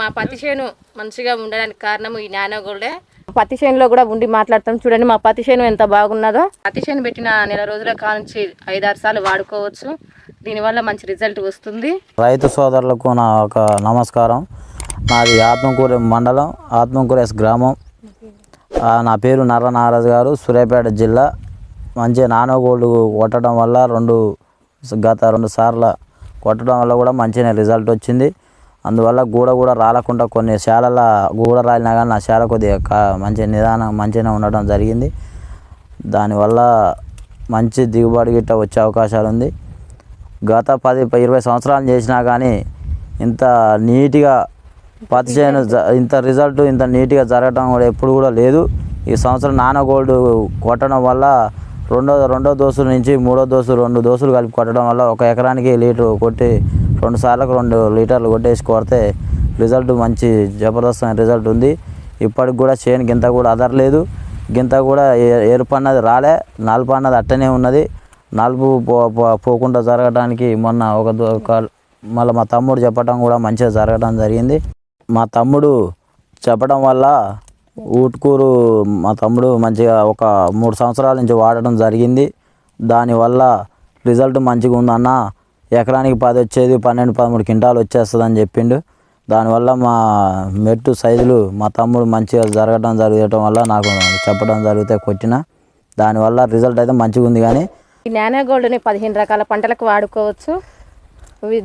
మా పత్తి చేను మంచిగా ఉండడానికి కారణం ఈ నానో గోల్డే. పత్తి చేనులో కూడా ఉండి మాట్లాడతాం. చూడండి మా పత్తి చేను ఎంత బాగున్నదో. పత్తి చేను పెట్టిన నెల రోజుల కానుంచి ఐదారు సార్లు వాడుకోవచ్చు. దీనివల్ల మంచి రిజల్ట్ వస్తుంది. రైతు సోదరులకు నా ఒక నమస్కారం. నాది ఆత్మకూర మండలం ఆత్మకూరేస్ గ్రామం. నా పేరు నర్ర నాగరాజు గారు సూర్యాపేట జిల్లా. మంచిగా నానో గోల్డ్ కొట్టడం వల్ల రెండు గత రెండు సార్లు కొట్టడం వల్ల కూడా మంచిగా రిజల్ట్ వచ్చింది. అందువల్ల గూడ కూడా రాలకుండా కొన్ని శాలల గూడ రాలినా కానీ నా శాల కొద్దిగా మంచి నిదానం మంచిగా ఉండడం జరిగింది. దానివల్ల మంచి దిగుబడి గిట్ట వచ్చే అవకాశాలు ఉంది. గత పది ఇరవై సంవత్సరాలు చేసినా కానీ ఇంత నీట్గా పత్తి చేయను జ- ఇంత రిజల్ట్ ఇంత నీట్గా జరగడం కూడా ఎప్పుడు కూడా లేదు. ఈ సంవత్సరం నాన్న గోల్డ్ కొట్టడం వల్ల రెండో రెండో దోసుల నుంచి మూడో దోసు రెండు దోసులు కలిపి కొట్టడం వల్ల ఒక ఎకరానికి లీటర్ కొట్టి రెండు సార్లకు రెండు లీటర్లు కొట్టేసి కొడితే రిజల్ట్ మంచి జబర్దస్తమైన రిజల్ట్ ఉంది. ఇప్పటికి కూడా చేను గింత కూడా అదరలేదు. గింత కూడా ఏ- ఎరుపు అన్నది రాలే నలుపు అన్నది అట్టనే ఉన్నది. నలుపు పో పో- పోకుండా జరగడానికి మొన్న ఒక మళ్ళీ మా తమ్ముడు చెప్పడం కూడా మంచిగా జరగడం జరిగింది. మా తమ్ముడు చెప్పడం వల్ల ఊటుకూరు మా తమ్ముడు మంచిగా ఒక మూడు సంవత్సరాల నుంచి వాడడం జరిగింది. దానివల్ల రిజల్ట్ మంచిగా ఉందన్న ఎకరానికి పది వచ్చేది పన్నెండు పదమూడు క్వింటాలు వచ్చేస్తుందని చెప్పిండు. దానివల్ల మా మెట్టు సైజులు మా తమ్ముడు మంచిగా జరగడం జరగటం వల్ల నాకు చెప్పడం జరిగితే కొట్టిన. దానివల్ల రిజల్ట్ అయితే మంచిగా ఉంది కానీ ఈ నానో గోల్డ్ని పదిహేను రకాల పంటలకు వాడుకోవచ్చు.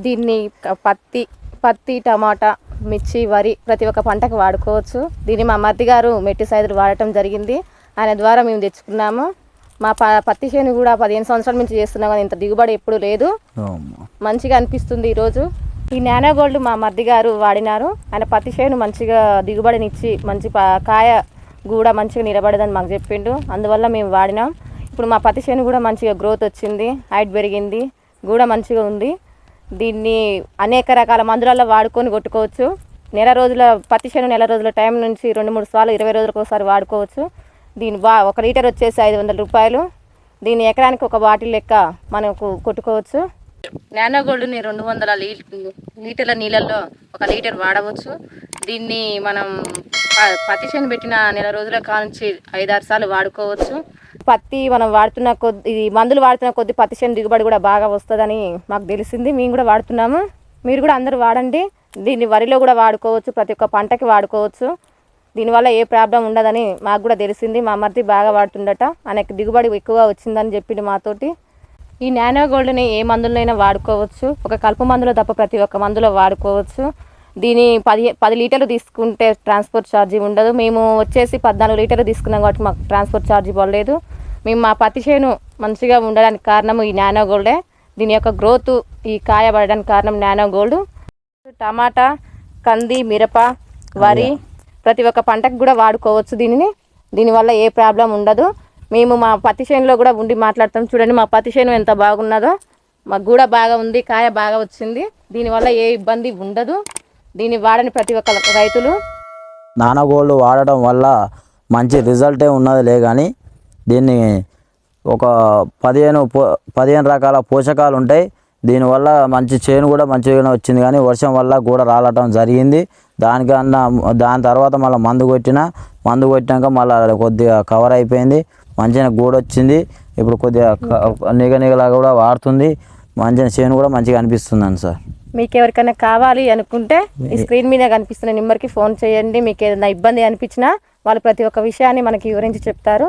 దీన్ని పత్తి పత్తి టమాటా మిర్చి వరి ప్రతి ఒక్క పంటకు వాడుకోవచ్చు. దీన్ని మా మరిది గారు మెట్టి సైజులు వాడటం జరిగింది. ఆయన ద్వారా మేము తెచ్చుకున్నాము. మా ప పత్తి చేను కూడా పదిహేను సంవత్సరాల నుంచి చేస్తున్నాం కానీ ఇంత దిగుబడి ఎప్పుడు లేదు. మంచిగా అనిపిస్తుంది ఈరోజు ఈ నానో గోల్డ్ మా మరిది గారు వాడినారు. ఆయన పత్తి చేను మంచిగా దిగుబడినిచ్చి మంచి కాయ కూడా మంచిగా నిలబడదని మాకు చెప్పిండు. అందువల్ల మేము వాడినాం. ఇప్పుడు మా పత్తి చేను కూడా మంచిగా గ్రోత్ వచ్చింది హైట్ పెరిగింది కూడా మంచిగా ఉంది. దీన్ని అనేక రకాల మందులలో వాడుకొని కొట్టుకోవచ్చు. నెల రోజుల పత్తి చేను నెల రోజుల టైం నుంచి రెండు మూడు సార్లు ఇరవై రోజులకు ఒకసారి వాడుకోవచ్చు. దీని బా ఒక లీటర్ వచ్చేసి ఐదు వందల రూపాయలు. దీని ఎకరానికి ఒక బాటిల్ లెక్క మనకు కొట్టుకోవచ్చు. నానో గోల్డ్ని రెండు వందల లీటర్ల నీళ్ళల్లో ఒక లీటర్ వాడవచ్చు. దీన్ని మనం పత్తి చేను పెట్టిన నెల రోజుల కానుంచి ఐదారు సార్లు వాడుకోవచ్చు. పత్తి మనం వాడుతున్న కొద్ది ఇది మందులు వాడుతున్న కొద్ది పత్తి చేను దిగుబడి కూడా బాగా వస్తుందని మాకు తెలిసింది. మేము కూడా వాడుతున్నాము. మీరు కూడా అందరూ వాడండి. దీన్ని వరిలో కూడా వాడుకోవచ్చు. ప్రతి ఒక్క పంటకి వాడుకోవచ్చు. దీనివల్ల ఏ ప్రాబ్లం ఉండదని మాకు కూడా తెలిసింది. మా మరిది బాగా వాడుతుండట ఆయనకి దిగుబడి ఎక్కువగా వచ్చిందని చెప్పిండు మాతోటి. ఈ నానో గోల్డ్ని ఏ మందులైనా వాడుకోవచ్చు. ఒక కలుపు మందులో తప్ప ప్రతి ఒక్క మందులో వాడుకోవచ్చు. దీని పది పది లీటర్లు తీసుకుంటే ట్రాన్స్పోర్ట్ ఛార్జీ ఉండదు. మేము వచ్చేసి పద్నాలుగు లీటర్లు తీసుకున్నాం కాబట్టి మాకు ట్రాన్స్పోర్ట్ ఛార్జీ పడలేదు. మేము మా పత్తి చేను మంచిగా ఉండడానికి కారణం ఈ నానో గోల్డే. దీని యొక్క గ్రోత్ ఈ కాయ పడడానికి కారణం నానో గోల్డ్. టమాటా కంది మిరప వరి ప్రతి ఒక్క పంటకు కూడా వాడుకోవచ్చు దీనిని. దీనివల్ల ఏ ప్రాబ్లం ఉండదు. మేము మా పత్తి చేనులో కూడా ఉండి మాట్లాడతాం. చూడండి మా పత్తి చేను ఎంత బాగున్నదో. మాకు కూడా బాగా ఉంది కాయ బాగా వచ్చింది. దీనివల్ల ఏ ఇబ్బంది ఉండదు. దీన్ని వాడని ప్రతి ఒక్క రైతులు. నానగోళ్ళు వాడడం వల్ల మంచి రిజల్టే ఉన్నదిలే కానీ దీన్ని ఒక పదిహేను పో పదిహేను రకాల పోషకాలు ఉంటాయి. దీనివల్ల మంచి చేను కూడా మంచిగానే వచ్చింది కానీ వర్షం వల్ల కూడా రాలటం జరిగింది. దానికన్నా దాని తర్వాత మళ్ళీ మందు కొట్టిన మందు కొట్టినాక మళ్ళీ కొద్దిగా కవర్ అయిపోయింది. మంచిగా గూడ వచ్చింది. ఇప్పుడు కొద్దిగా నిగ నిగలా కూడా వాడుతుంది. మంచిగా చేను కూడా మంచిగా అనిపిస్తుందండి సార్. మీకు ఎవరికైనా కావాలి అనుకుంటే ఈ స్క్రీన్ మీద కనిపిస్తున్న నెంబర్కి ఫోన్ చేయండి. మీకు ఏదైనా ఇబ్బంది అనిపించినా వాళ్ళు ప్రతి ఒక్క విషయాన్ని మనకి వివరించి చెప్తారు.